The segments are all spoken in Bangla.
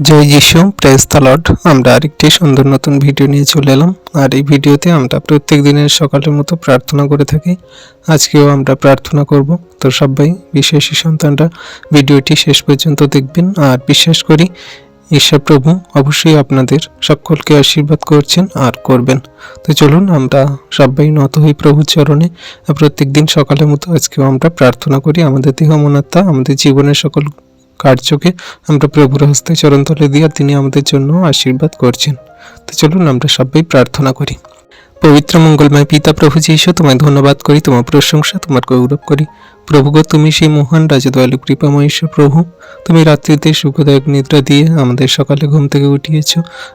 জয় যিশু প্রেস লর্ড আমরা আরেকটি সুন্দর নতুন ভিডিও নিয়ে চলে এলাম। আর এই ভিডিওতে আমরা প্রত্যেক দিনের সকালের মতো প্রার্থনা করে থাকি। আজকেও আমরা প্রার্থনা করব। তো সবাই, বিশেষী সন্তানরা, ভিডিওটি শেষ পর্যন্ত দেখবেন। আর বিশ্বাস করি ঈশ্বর প্রভু অবশ্যই আপনাদের সকলকে আশীর্বাদ করছেন আর করবেন। তো চলুন, আমরা সবাই নত হই প্রভুর চরণে। প্রত্যেক দিন সকালের মতো আজকেও আমরা প্রার্থনা করি। আমাদের দেহ মনাত্মা, আমাদের জীবনের সকল কার্যকে আমরা প্রভুর হস্তে চরণতলে দিয়া তিনি আমাদের জন্য আশীর্বাদ করছেন। তো চলুন আমরা সবাই প্রার্থনা করি। পবিত্র মঙ্গলময় পিতা প্রভু যীশু, তোমায় ধন্যবাদ করি, তোমার প্রশংসা, তোমার গৌরব করি। প্রভু গো তুমি সেই মহান রাজা দয়ালু কৃপাময় ঈশ্বর প্রভু। তুমি রাত্রিতে সুখদায়ক নিদ্রা দিয়ে আমাদের সকালে ঘুম থেকে উঠিয়েছ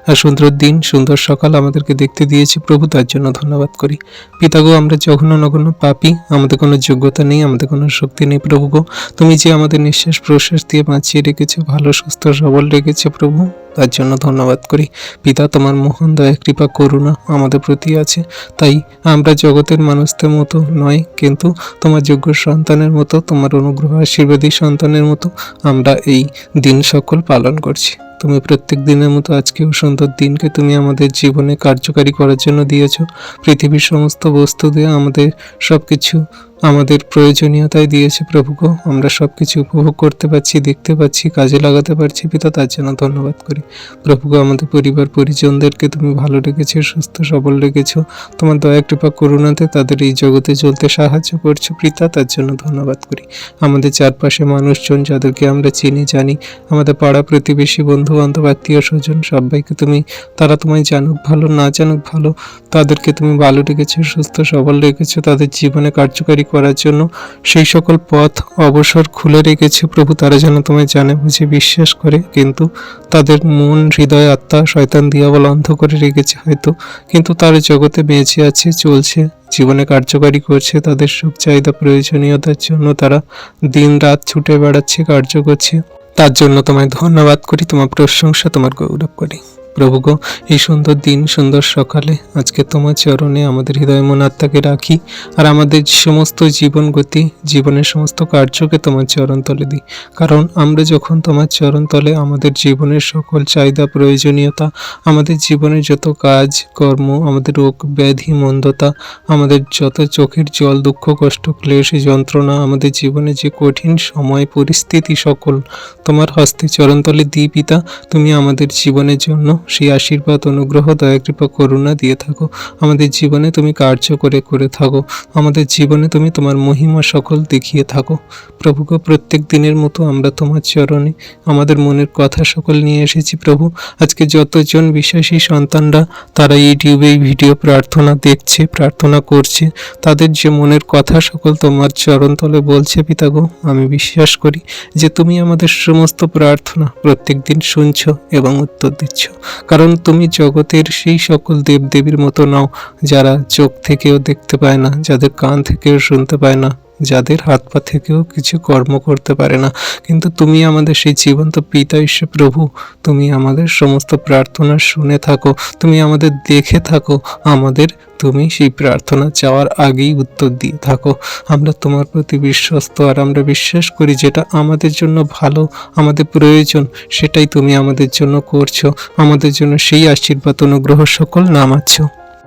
আর সুন্দর দিন, সুন্দর সকাল আমাদেরকে দেখতে দিয়েছি প্রভু, তার জন্য ধন্যবাদ করি। পিতা গো আমরা জঘন্য নগণ্য পাপি, আমাদের কোনো যোগ্যতা নেই, আমাদের কোনো শক্তি নেই প্রভু গো তুমি যে আমাদের নিঃশ্বাস প্রশ্বাস দিয়ে বাঁচিয়ে রেখেছো, ভালো, সুস্থ, সবল রেখেছো প্রভু। তার জন্য ধন্যবাদ করি। পিতা, তোমার মহান দয়া কৃপা, করুণা আমাদের প্রতি আছে। তাই আমরা জগতের মানুষদের মতো নয়, কিন্তু তোমার যোগ্য সন্তানের মতো, তোমার অনুগ্রহ আশীর্বাদী সন্তানের মতো আমরা এই দিন সকল পালন করছি। তুমি প্রত্যেক দিনের মতো আজকেও সুন্দর দিনকে তুমি আমাদের জীবনে কার্যকারী করার জন্য দিয়েছ। পৃথিবীর সমস্ত বস্তু দিয়ে আমাদের সব কিছু আমাদের প্রয়োজনীয়তায় দিয়েছে প্রভু গো। আমরা সব কিছু উপভোগ করতে পারছি, দেখতে পাচ্ছি, কাজে লাগাতে পারছি, পিতা তার জন্য ধন্যবাদ করি। প্রভু আমাদের পরিবার, পরিজনদেরকে তুমি ভালো রেখেছো, সুস্থ, সবল রেখেছো। তোমার দয়া, কৃপা, করুণাতে তাদের এই জগতে চলতে সাহায্য করছ, পিতা তার জন্য ধন্যবাদ করি। আমাদের চারপাশে মানুষজন যাদেরকে আমরা চিনি, জানি, আমাদের পাড়া প্রতিবেশী বন্ধু বান্ধব আত্মীয় স্বজন, সবাইকে তুমি, তারা তোমায় জানুক ভালো, না জানুক ভালো, তাদেরকে তুমি ভালো রেখেছো, সুস্থ, সবল রেখেছো, তাদের জীবনে কার্যকারী করার জন্য সেই সকল পথ অবসর খুলে রেখেছে প্রভু। তারা যেন তোমায় জানে, বুঝে বিশ্বাস করে। কিন্তু তাদের মন, হৃদয়, আত্মা শয়তান দিয়াবল অন্ধ করে রেখেছে হয়তো। কিন্তু তারা জগতে বেঁচে আছে, চলছে, জীবনে কার্যকারী করছে, তাদের সুখ, চাহিদা, প্রয়োজনীয়তার জন্য তারা দিন রাত ছুটে বেড়াচ্ছে, কার্য করছে। তার জন্য তোমায় ধন্যবাদ করি, তোমার প্রশংসা, তোমার গৌরব করি। প্রভু গো, এই সুন্দর দিন, সুন্দর সকালে আজকে তোমার চরণে আমাদের হৃদয় মন আত্মাকে রাখি আর আমাদের সমস্ত জীবন গতি, জীবনের সমস্ত কার্যকে তোমার চরণ তলে দিই। কারণ আমরা যখন তোমার চরণ তলে আমাদের জীবনের সকল চাহিদা, প্রয়োজনীয়তা, আমাদের জীবনের যত কাজ, কর্ম, আমাদের রোগ ব্যাধি, মন্দতা, আমাদের যত চোখের জল, দুঃখ, কষ্ট, ক্লেশ, যন্ত্রণা, আমাদের জীবনে যে কঠিন সময়, পরিস্থিতি সকল তোমার হস্তে চরণতলে দিই পিতা, তুমি আমাদের জীবনের জন্য সেই আশীর্বাদ, অনুগ্রহ, দয়া, কৃপা, করুণা দিয়ে থাকো। আমাদের জীবনে তুমি কার্য করে করে থাকো। আমাদের জীবনে তুমি তোমার মহিমা সকল দেখিয়ে থাকো। প্রভুকে প্রত্যেক দিনের মতো আমরা তোমার চরণে আমাদের মনের কথা সকল নিয়ে এসেছি প্রভু। আজকে যতজন বিশ্বাসী সন্তানরা তারা ইউটিউবে এই ভিডিও প্রার্থনা দেখছে, প্রার্থনা করছে, তাদের যে মনের কথা সকল তোমার চরণতলে বলছে পিতাগো আমি বিশ্বাস করি যে তুমি আমাদের সমস্ত প্রার্থনা প্রত্যেক দিন শুনছো এবং উত্তর দিচ্ছ। কারণ তুমি জগতের সেই সকল দেবদেবীর মতো নও, যারা চোখ থেকেও দেখতে পায় না, যাদের কান থেকেও শুনতে পায় না। যাদের হাত পা থেকেও কিছু কর্ম করতে পারে না। কিন্তু তুমি আমাদের সেই জীবন্ত পিতা ঈশ্বর প্রভু, তুমি আমাদের সমস্ত প্রার্থনা শুনে থাকো, তুমি আমাদের দেখে থাকো, আমাদের তুমি সেই প্রার্থনা চাওয়ার আগেই উত্তর দিয়ে থাকো। আমরা তোমার প্রতি বিশ্বস্ত আর আমরা বিশ্বাস করি যেটা আমাদের জন্য ভালো, আমাদের প্রয়োজন, সেটাই তুমি আমাদের জন্য করছ। আমাদের জন্য সেই আশীর্বাদ, অনুগ্রহ সকল নামাচ্ছ।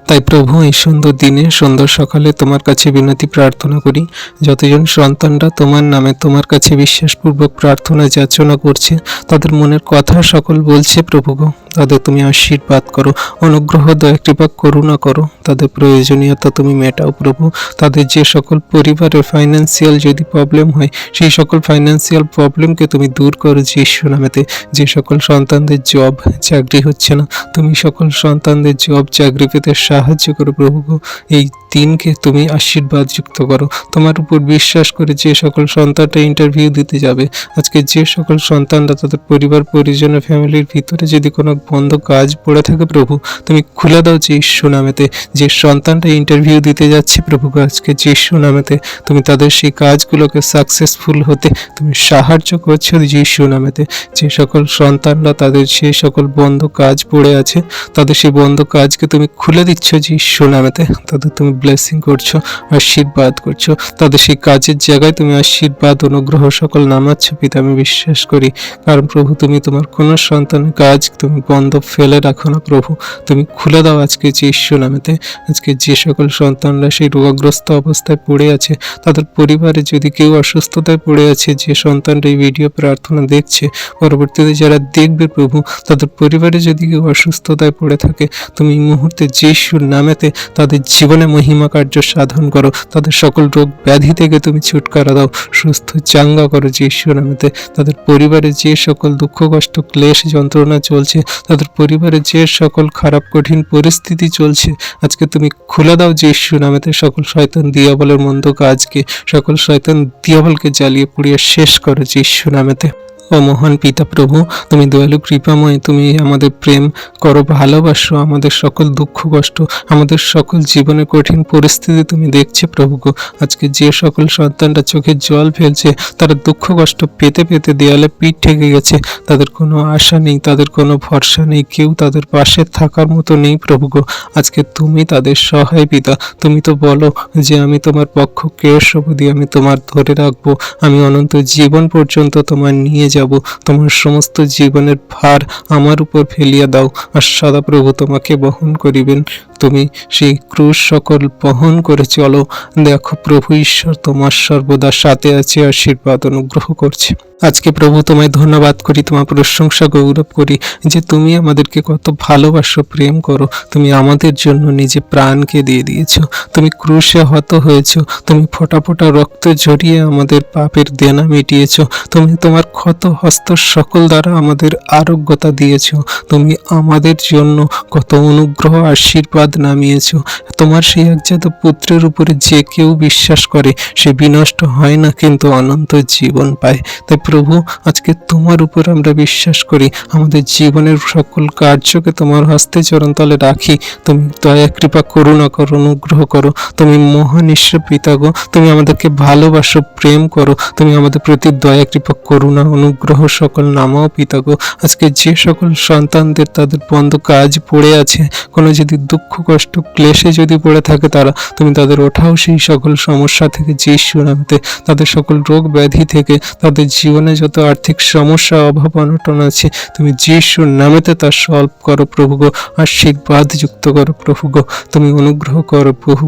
তাই প্রভু, এই সুন্দর দিনে, সুন্দর সকালে তোমার কাছে বিনতি প্রার্থনা করি। যতজন সন্তানরা তোমার নামে তোমার কাছে বিশ্বাসপূর্বক প্রার্থনা, যাচনা করছে, তাদের মনের কথা সকল বলছে প্রভু গো। তাদের তুমি আশীর্বাদ করো, অনুগ্রহ দয়া কৃপা করুণা করো। তাদের প্রয়োজনীয়তা তুমি মেটাও প্রভু। তাদের যে সকল পরিবারের ফাইন্যান্সিয়াল যদি প্রবলেম হয়, সেই সকল ফাইন্যান্সিয়াল প্রবলেমকে তুমি দূর করো যিশু নামেতে। যে সকল সন্তানদের জব চাকরি হচ্ছে না, তুমি সকল সন্তানদের জব চাকরি পেতে সাহায্য করো প্রভু এই দিনকে তুমি আশীর্বাদ যুক্ত করো। তোমার উপর বিশ্বাস করে যে সকল সন্তানটা ইন্টারভিউ দিতে যাবে, আজকে যে সকল সন্তানরা তাদের পরিবার, পরিজনের ফ্যামিলির ভিতরে যদি কোনো বন্ধ কাজ পড়ে থাকে প্রভু। তুমি খুলে দাও যিশু নামেতে। যে সন্তানটা ইন্টারভিউ দিতে যাচ্ছে প্রভু, আজকে যিশু নামেতে, তুমি তাদের সেই কাজগুলোকে সাকসেসফুল হতে তুমি সাহায্য করছ যিশু নামেতে। যে সকল সন্তানরা তাদের সেই সকল বন্ধ কাজ পড়ে আছে, তাদের সেই বন্ধ কাজকে তুমি খুলে দিচ্ছ যিশু নামেতে। তাদের তুমি ব্লেসিং করছ, আশীর্বাদ করছ। তাদের সেই কাজের জায়গায় তুমি আশীর্বাদ, অনুগ্রহ সকল নামাচ্ছ, পিতা, আমি বিশ্বাস করি। কারণ প্রভু, তুমি তোমার কোনো সন্তানের কাজ তুমি বন্ধ ফেলে রাখো না প্রভু। তুমি খুলে দাও আজকে যিশু নামেতে। আজকে যে সকল সন্তানরা সেই রোগগ্রস্ত অবস্থায় পড়ে আছে, তাদের পরিবারে যদি কেউ অসুস্থতায় পড়ে আছে, যে সন্তানরা এই ভিডিও প্রার্থনা দেখছে, পরবর্তীতে যারা দেখবে প্রভু, তাদের পরিবারে যদি কেউ অসুস্থতায় পড়ে থাকে, তুমি এই মুহূর্তে যিশুর নামেতে তাদের জীবনে মহিমা কার্য সাধন করো। তাদের সকল রোগ ব্যাধি থেকে তুমি ছুটকারা দাও। সুস্থ চাঙ্গা করো যিশুর নামেতে। তাদের পরিবারে যে সকল দুঃখ, কষ্ট, ক্লেশ, যন্ত্রণা চলছে তাদের পরিবারে যে সকল খারাপ, কঠিন পরিস্থিতি চলছে, আজকে তুমি খুলে দাও যে ইস্যু নামেতে সকল শয়তান দিয়াবলের মন্দ কাজকে সকল শয়তান দিয়াবলকে জ্বালিয়ে পুড়িয়ে শেষ করো যে ইস্যু নামেতে। ও মহান পিতা প্রভু, তুমি দয়ালু, কৃপাময়, তুমি আমাদের প্রেম করো, ভালোবাসো, আমাদের সকল দুঃখ, কষ্ট, আমাদের সকল জীবনে কঠিন পরিস্থিতি তুমি দেখছে প্রভু গো। আজকে যে সকল সন্তানরা চোখে জল ফেলছে, তারা দুঃখ, কষ্ট পেতে পেতে দেয়ালে পিঠ ঠেকে গেছে। তাদের কোনো আশা নেই, তাদের কোনো ভরসা নেই, কেউ তাদের পাশে থাকার মতো নেই প্রভু গো। আজকে তুমি তাদের সহায় পিতা, তুমি তো বলো যে আমি তোমার পক্ষ কেশ অবধি আমি তোমার ধরে রাখব, আমি অনন্ত জীবন পর্যন্ত তোমার নিয়ে যাব। তোমার সমস্ত জীবনের ভার আমার উপর ফেলিয়া দাও আর সদাপ্রভু তোমাকে বহন করিবেন। তুমি সেই ক্রুশ সকল বহন করে চলো। দেখো প্রভু ঈশ্বর তোমার সর্বদা সাথে আছে, আশীর্বাদ অনুগ্রহ করছে। আজকে প্রভু তোমায় ধন্যবাদ করি, তোমার প্রশংসা গৌরব করি যে তুমি আমাদেরকে কত ভালোবাসো, প্রেম করো। তুমি আমাদের জন্য নিজে প্রাণকে দিয়ে দিয়েছ। তুমি ক্রুশে হত হয়েছো। তুমি ফোটা ফোটা রক্ত ঝরিয়ে আমাদের পাপের দেনা মিটিয়েছো। তুমি তোমার ক্ষত হস্ত সকল দ্বারা আমাদের আরোগ্যতা দিয়েছ। তুমি আমাদের জন্য কত অনুগ্রহ, আশীর্বাদ নামিয়েছ। তোমার সেই একজাত পুত্রের উপরে যে কেউ বিশ্বাস করে, সে বিনষ্ট হয় না, কিন্তু অনন্ত জীবন পায়। তাই প্রভু, আজকে তোমার উপর আমরা বিশ্বাস করি। আমাদের জীবনের সকল কার্যকে তোমার হস্তে চরণতলে রাখি। তুমি দয়া, কৃপা, করুণা করো, অনুগ্রহ করো। তুমি মহান ঈশ্বর পিতা গো, তুমি আমাদেরকে ভালোবাসো, প্রেম করো। তুমি আমাদের প্রতি দয়া, কৃপা, করুণা, অনুগ্রহ সকল নামাও পিতা গো আজকে যে সকল সন্তানদের তাদের বন্ধ কাজ পড়ে আছে, কোনো যদি দুঃখ, কষ্ট, ক্লেশে যদি পড়ে থাকে তারা, তুমি তাদের ওঠাও সেই সকল সমস্যা থেকে যিশু নামতে। তাদের সকল রোগ ব্যাধি থেকে, তাদের জীবনে যত আর্থিক সমস্যা, অভাব, অনটন আছে, তুমি যিশুর নামেতে তা সলভ করো প্রভু গো আশীর্বাদ যুক্ত করো প্রভু গো তুমি অনুগ্রহ করো প্রভু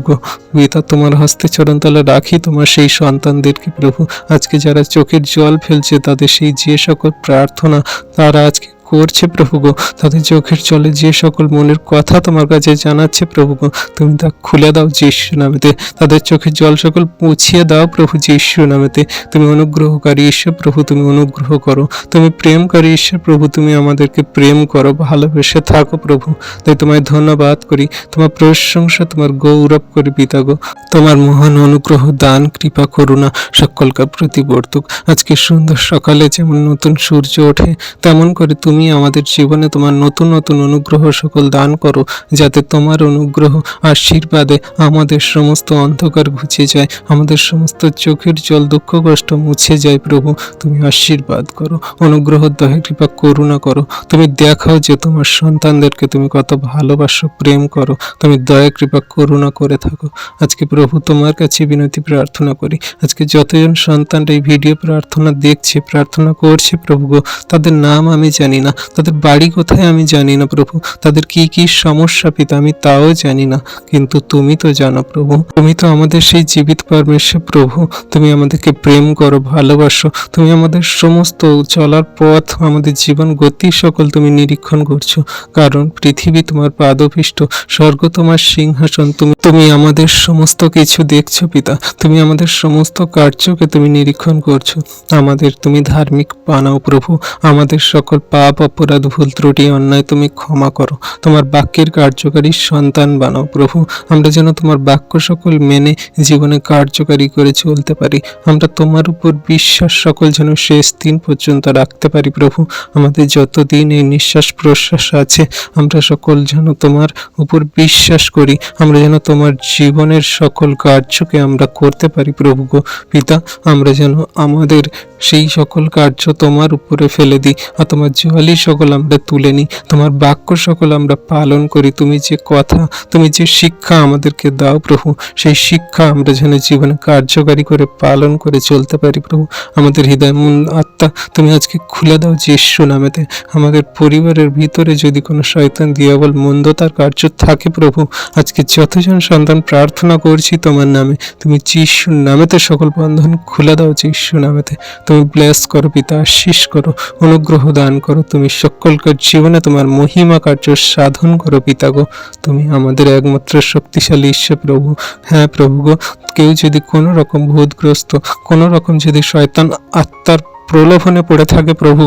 পিতা তোমার হস্তে চরণতলে রাখি, তোমার সেই সন্তানদেরকে প্রভু। আজকে যারা চোখের জল ফেলছে, তাদের সেই যে সকল প্রার্থনা তারা আজকে করছে প্রভু গো তাদের চোখের চলে যে সকল মনের কথা তোমার কাছে জানাচ্ছে প্রভু গো তুমি তা খুলে দাও যিশু নামেতে। তাদের চোখের জল সকল মুছিয়ে দাও প্রভু যিশু নামেতে। তুমি অনুগ্রহকারী ঈশ্বর প্রভু, তুমি অনুগ্রহ করো। তুমি প্রেমকারী ঈশ্বর প্রভু, তুমি আমাদেরকে প্রেম করো, ভালোবেসে থাকো প্রভু। তাই তোমায় ধন্যবাদ করি। তোমার প্রশংসা, তোমার গৌরব করি পিতা গো। তোমার মহান অনুগ্রহ, দান, কৃপা, করুণা সকলকার প্রতি বর্তুক। আজকে সুন্দর সকালে যেমন নতুন সূর্য ওঠে, তেমন করে তুমি আমাদের জীবনে তোমার নতুন নতুন অনুগ্রহ সকল দান করো, যাতে তোমার অনুগ্রহ আশীর্বাদে আমাদের সমস্ত অন্ধকার ঘুচে যায়, আমাদের সমস্ত চোখের জল দুঃখ কষ্ট মুছে যায় প্রভু। তুমি আশীর্বাদ করো, অনুগ্রহ, দয়া, কৃপা, করুণা করো। তুমি দেখাও যে তোমার সন্তানদেরকে তুমি কত ভালোবাসো, প্রেম করো। তুমি দয়া, কৃপা, করুণা করে থাকো। আজকে প্রভু তোমার কাছে বিনতি, প্রার্থনা করি। আজকে যতজন সন্তান এই ভিডিও প্রার্থনা দেখছে, প্রার্থনা করছে প্রভু তাদের নাম আমি জানি না। তাদের বাড়ি কোথায় আমি জানি না প্রভু। তাদের কি কি সমস্যা পিতা আমি তাও জানি না কিন্তু তুমি তো জানো প্রভু। তুমি তো আমাদের সেই জীবিত পরমেশ্বর প্রভু। তুমি আমাদেরকে প্রেম করো, ভালোবাসো। তুমি আমাদের সমস্ত চলার পথ, আমাদের জীবন গতি সকল তুমি নিরীক্ষণ করছ। কারণ পৃথিবী তোমার পাদপিষ্ট স্বর্গ তোমার সিংহাসন। তুমি তুমি আমাদের সমস্ত কিছু দেখছ পিতা। তুমি আমাদের সমস্ত কার্যকে তুমি নিরীক্ষণ করছ। আমাদের তুমি ধার্মিক বানাও প্রভু। আমাদের সকল পাপ অপরাধ, ভুল ত্রুটি, অন্যায় তুমি ক্ষমা করো। তোমার বাক্যের কার্যকারী সন্তান বানাও, প্রভু। আমরা যেন তোমার বাক্য সকল মেনে জীবনে কার্যকারী করে চলতে পারি। আমরা তোমার উপর বিশ্বাস সকল যেন শেষ দিন পর্যন্ত রাখতে পারি, প্রভু। আমাদের যতদিন এই নিঃশ্বাস প্রশ্বাস আছে, আমরা সকল যেন তোমার উপর বিশ্বাস করি। আমরা যেন তোমার জীবনের সকল কার্যকে আমরা করতে পারি, প্রভু গো। পিতা, আমরা যেন আমাদের সেই সকল কার্য তোমার উপরে ফেলে দিই, আর তোমার জলই সকল আমরা তুলে নিই। তোমার বাক্য সকল আমরা পালন করি। তুমি যে কথা, তুমি যে শিক্ষা আমাদেরকে দাও প্রভু, সেই শিক্ষা আমরা যেন জীবনে কার্যকারী করে পালন করে চলতে পারি প্রভু। আমাদের হৃদয় মন আত্মা, তুমি আজকে খুলে দাও যিশু নামেতে। আমাদের পরিবারের ভিতরে যদি কোনো শয়তান, দিয়াবল, মন্দতার কার্য থাকে প্রভু, আজকে যতজন সন্তান প্রার্থনা করছি তোমার নামে, তুমি যিশুর নামেতে সকল বন্ধন খুলে দাও যিশু নামেতে। তুমি ব্লেস করো, পিতা আশিস করো, অনুগ্রহ দান করো, তুমি সকলকার জীবনে তোমার মহিমা কার্য সাধন করো পিতা গো। তুমি আমাদের একমাত্র শক্তিশালী ঈশ্বর প্রভু। হ্যাঁ প্রভু গো, কেউ যদি কোনো রকম ভূতগ্রস্ত, কোনো রকম যদি শয়তান আত্মার প্রলোভনে পড়ে থাকে, প্রভু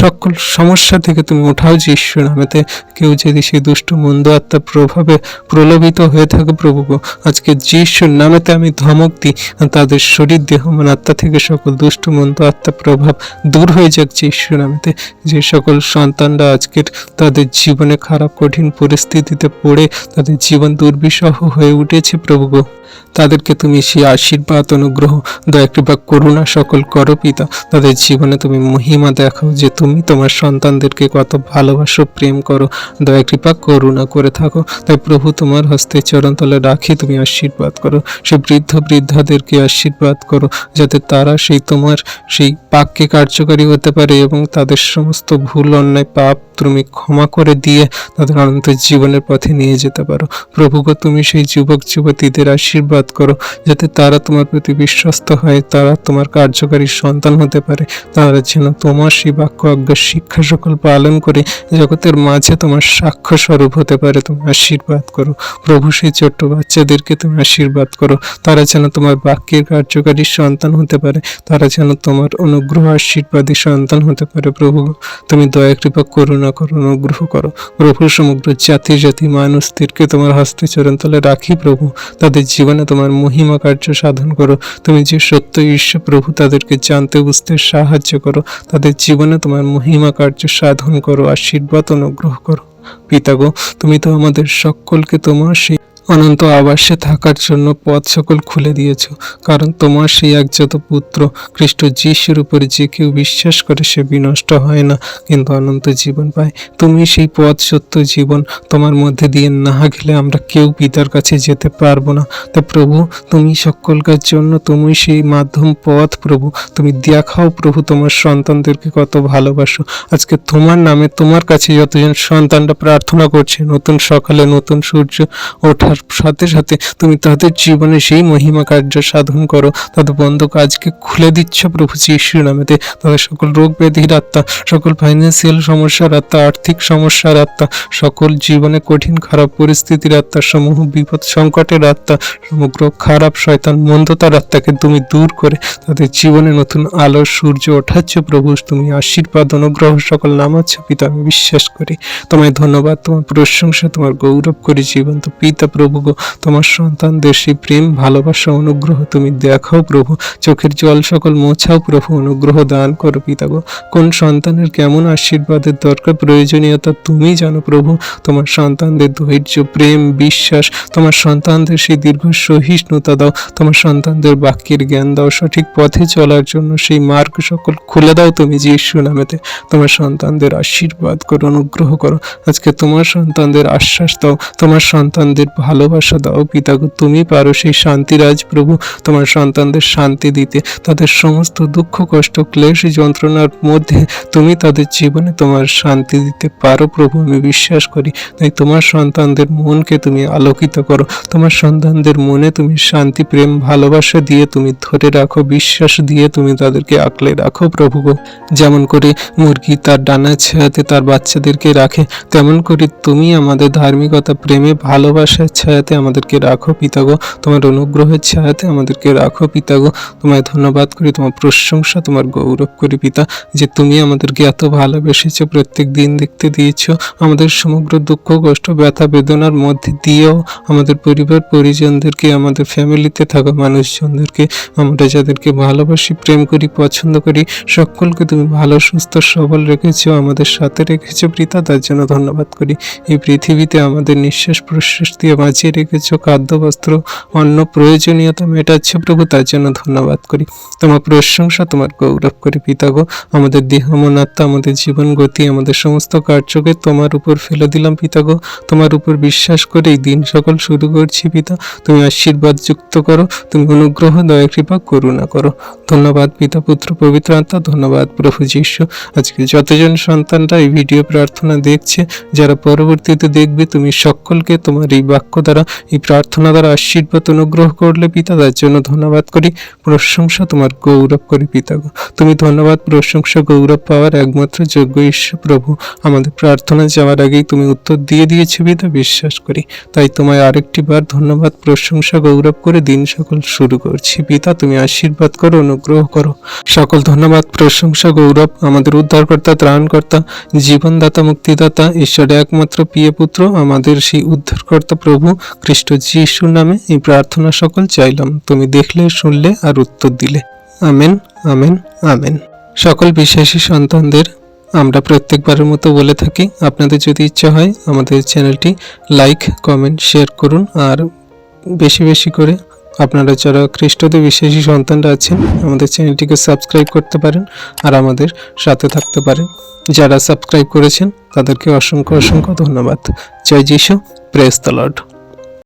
সকল সমস্যা থেকে তুমি ওঠাও যে ঈশ্বর নামেতে। কেউ যদি সেই দুষ্ট, মন্দ আত্মার প্রভাবে প্রলোভিত হয়ে থাকে, প্রভু আজকে যিশুর নামেতে আমি ধমক দিই তাদের শরীর দেহ মন আত্মা থেকে সকল দুষ্ট, মন্দ আত্মার প্রভাব দূর হয়ে যাক যিশু নামেতে। যে সকল সন্তানরা আজকের তাদের জীবনে খারাপ, কঠিন পরিস্থিতিতে পড়ে, তাদের জীবন দুর্বিষহ হয়ে উঠেছে, প্রভু তাদেরকে তুমি সেই আশীর্বাদ, অনুগ্রহ, দয়া কৃপা, করুণা সকল করো, পিতা। তাদের জীবনে তুমি মহিমা দেখাও যে তুমি তোমার সন্তানদেরকে কত ভালোবাসো, প্রেম করো, দয়া, কৃপা, করুণা করে থাকো। তাই প্রভু তোমার হস্তে চরণতলে রাখি, তুমি আশীর্বাদ করো। সে বৃদ্ধ বৃদ্ধাদেরকে আশীর্বাদ করো, যাতে তারা সেই তোমার সেই পাককে কার্যকারী হতে পারে এবং তাদের সমস্ত ভুল, অন্যায়, পাপ তুমি ক্ষমা করে দিয়ে তাদের অনন্ত জীবনের পথে নিয়ে যেতে পারো। প্রভুগ তুমি সেই যুবক, যুবতীদের আশীর্বাদ করো, যাতে তারা তোমার প্রতি বিশ্বস্ত হয়, তারা তোমার কার্যকারী সন্তান হতে পারে। তারা যেন তোমার সেই বাক্য আজ্ঞা শিক্ষা সকল পালন করে, জগতের মাঝে তোমার সাক্ষ্য স্বরূপ হতে পারে। তুমি আশীর্বাদ করো। প্রভু, সেই ছোট্ট বাচ্চাদেরকে তুমি আশীর্বাদ করো। তারা যেন তোমার বাক্যের কার্যকারী সন্তান হতে পারে। তারা যেন তোমার অনুগ্রহ আশীর্বাদী সন্তান হতে পারে। প্রভু, তুমি দয়া, কৃপা, করুণা করো, অনুগ্রহ করো। প্রভু, সমগ্র জাতি জাতি মানুষদেরকে তোমার হস্তে চরণতলে রাখি প্রভু। তাদের জীবনে তোমার মহিমা কার্য সাধন করো। তুমি যে সত্য ঈশ্বর প্রভু, তাদেরকে জানতে, বুঝতে সাহায্য করো। তাদের জীবনে তোমার মহিমা কার্য সাধন করো, আশীর্বাদ অনুগ্রহ করো। পিতাগো, তুমি তো আমাদের সকলকে তোমার সেই অনন্ত আবাসে থাকার জন্য পথ সকল খুলে দিয়েছ, কারণ তোমার সেই একজাত পুত্র খ্রিস্ট যিশুর উপরে যে কেউ বিশ্বাস করে সে বিনষ্ট হয় না, কিন্তু অনন্ত জীবন পায়। তুমি সেই পথ সত্য জীবন তোমার মধ্যে দিয়ে না গেলে আমরা কেউ পিতার কাছে যেতে পারব না। তো প্রভু, তুমি সকলকার জন্য তুমি সেই মাধ্যম পথ প্রভু। তুমি দেখাও প্রভু তোমার সন্তানদেরকে কত ভালোবাসো। আজকে তোমার নামে তোমার কাছে যতজন সন্তানরা প্রার্থনা করছে, নতুন সকালে নতুন সূর্য ওঠার সাথে সাথে তুমি তাদের জীবনে সেই মহিমা কার্য সাধন করো। তাদের বন্ধ কাজকে খুলে দিচ্ছ প্রভু যিশুর নামেতে। তাদের সকল রোগ ব্যাধির আত্মা, সকল ফাইন্যান্সিয়াল সমস্যার আত্মা, আর্থিক সমস্যার আত্মা, সকল জীবনে কঠিন খারাপ পরিস্থিতির আত্মা, সমূহ বিপদ সংকটের আত্মা, সমগ্র খারাপ শয়তান মন্দতার আত্মাকে তুমি দূর করে তাদের জীবনে নতুন আলো, সূর্য ওঠাচ্ছ প্রভু। তুমি আশীর্বাদ, অনুগ্রহ, সকল নামাচ্ছ পিতা, আমি বিশ্বাস করি। তোমায় ধন্যবাদ, তোমার প্রশংসা, তোমার গৌরব করি জীবন্ত পিতা প্রভু গো, তোমার সন্তানদের সেই প্রেম, ভালোবাসা, অনুগ্রহ তুমি দেখাও প্রভু। চোখের জল সকল মোছাও প্রভু, অনুগ্রহ দান করো পিতা গো। কোন সন্তানের কেমন আশীর্বাদের দরকার, প্রয়োজনীয়তা তুমি জানো প্রভু। তোমার সন্তানদের ধৈর্য, প্রেম, বিশ্বাস, তোমার সন্তানদের সেই দীর্ঘ সহিষ্ণুতা দাও। তোমার সন্তানদের বাক্যের জ্ঞান দাও, সঠিক পথে চলার জন্য সেই মার্গ সকল খুলে দাও তুমি যিশু নামেতে। তোমার সন্তানদের আশীর্বাদ করো, অনুগ্রহ করো। আজকে তোমার সন্তানদের আশ্বাস দাও, তোমার সন্তানদের ভালোবাসা দাও, পিতা তুমি পারো সেই শান্তিরাজ প্রভু, তোমার সন্তানদের শান্তি দিতে। তাদের সমস্ত দুঃখ, কষ্ট, ক্লেশ, যন্ত্রণার মধ্যে তুমি তাদের জীবনে তোমার শান্তি দিতে পারো প্রভু, আমি বিশ্বাস করি। তাই তোমার সন্তানদের মনকে তুমি আলোকিত করো। তোমার সন্তানদের মনে তুমি শান্তি, প্রেম, ভালোবাসা দিয়ে তুমি ধরে রাখো, বিশ্বাস দিয়ে তুমি তাদেরকে আঁকলে রাখো প্রভু যেমন করে মুরগি তার ডানা ছায়াতে তার বাচ্চাদেরকে রাখে, তেমন করে তুমি আমাদের ধার্মিকতা, প্রেমে ভালোবাসা ছায়াতে আমাদেরকে রাখো পিতাগো। তোমার অনুগ্রহের ছায়াতে আমাদেরকে রাখো পিতাগো। তোমায় ধন্যবাদ করি, তোমার প্রশংসা, তোমার গৌরব করি পিতা, যে তুমি আমাদেরকে এত ভালোবেসেছো, প্রত্যেক দিন দেখতে দিয়েছ। আমাদের সমগ্র দুঃখ, কষ্ট, ব্যথা, বেদনার মধ্যে দিয়েও আমাদের পরিবার, পরিজনদেরকে, আমাদের ফ্যামিলিতে থাকা মানুষজনদেরকে, আমরা যাদেরকে ভালোবাসি, প্রেম করি, পছন্দ করি, সকলকে তুমি ভালো, সুস্থ, সবল রেখেছো, আমাদের সাথে রেখেছো পিতা, তার জন্য ধন্যবাদ করি। এই পৃথিবীতে আমাদের নিঃশ্বাস প্রশ্বাস দিয়ে বাঁচিয়ে রেখেছো, খাদ্য, বস্ত্র অন্য প্রয়োজনীয়তা মেটাচ্ছ প্রভু, তার জন্য ধন্যবাদ করি। তোমার প্রশংসা, তোমার গৌরব করি পিতাগো আমাদের দেহ, মন, আত্মা, আমাদের জীবন গতি, আমাদের সমস্ত কার্যকে তোমার উপর ফেলে দিলাম পিতাগো তোমার উপর বিশ্বাস করে এই দিন সকল শুরু করছি পিতা। তুমি আশীর্বাদ যুক্ত করো, তুমি অনুগ্রহ, দয়া, কৃপা, করুণা করো। ধন্যবাদ পিতা, পুত্র, পবিত্র আত্মা, ধন্যবাদ প্রভু যিশু। আজকে যতজন সন্তানরা এই ভিডিও প্রার্থনা দেখছে, যারা পরবর্তীতে দেখবে, তুমি সকলকে তোমার এই বাক্য দ্বারা এই প্রার্থনা দ্বারা আশীর্বাদ অনুগ্রহ করলে পিতা, তার জন্য ধন্যবাদ করি। প্রশংসা তোমার গৌরব করি পিতা। তুমি ধন্যবাদ, প্রশংসা, গৌরব পাওয়ার একমাত্র যোগ্য ঈশ্বর প্রভু। আমাদের প্রার্থনা যাওয়ার আগেই তুমি উত্তর দিয়ে দিয়েছে পিতা, বিশ্বাস করি। তাই তোমায় আরেকটি বার ধন্যবাদ, প্রশংসা, গৌরব করে দিন সকল শুরু করছি। পিতা, তুমি আশীর্বাদ করো, অনুগ্রহ করো। সকল ধন্যবাদ, প্রশংসা, গৌরব আমাদের উদ্ধারকর্তা, ত্রাণকর্তা, জীবনদাতা, মুক্তিদাতা, ঈশ্বরের একমাত্র প্রিয় পুত্র, আমাদের সেই উদ্ধারকর্তা প্রভু খ্রিস্ট যিশুর নামে এই প্রার্থনা সকল চাইলাম। তুমি দেখলে, শুনলে আর উত্তর দিলে। Amen amen amen. সকল বিশ্বাসী সন্তানদের আমরা প্রত্যেকবারের মতো বলে থাকি, আপনাদের যদি ইচ্ছা হয় আমাদের চ্যানেলটি লাইক, কমেন্ট, শেয়ার করুন। আর বেশি বেশি করে আপনারা যারা খ্রিস্টদের বিশ্বাসী সন্তানরা আছেন, আমাদের চ্যানেলটিকে সাবস্ক্রাইব করতে পারেন আর আমাদের সাথে থাকতে পারেন। যারা সাবস্ক্রাইব করেছেন, তাদেরকে অসংখ্য অসংখ্য ধন্যবাদ। জয় যিশু, প্রেস দ্য লর্ড।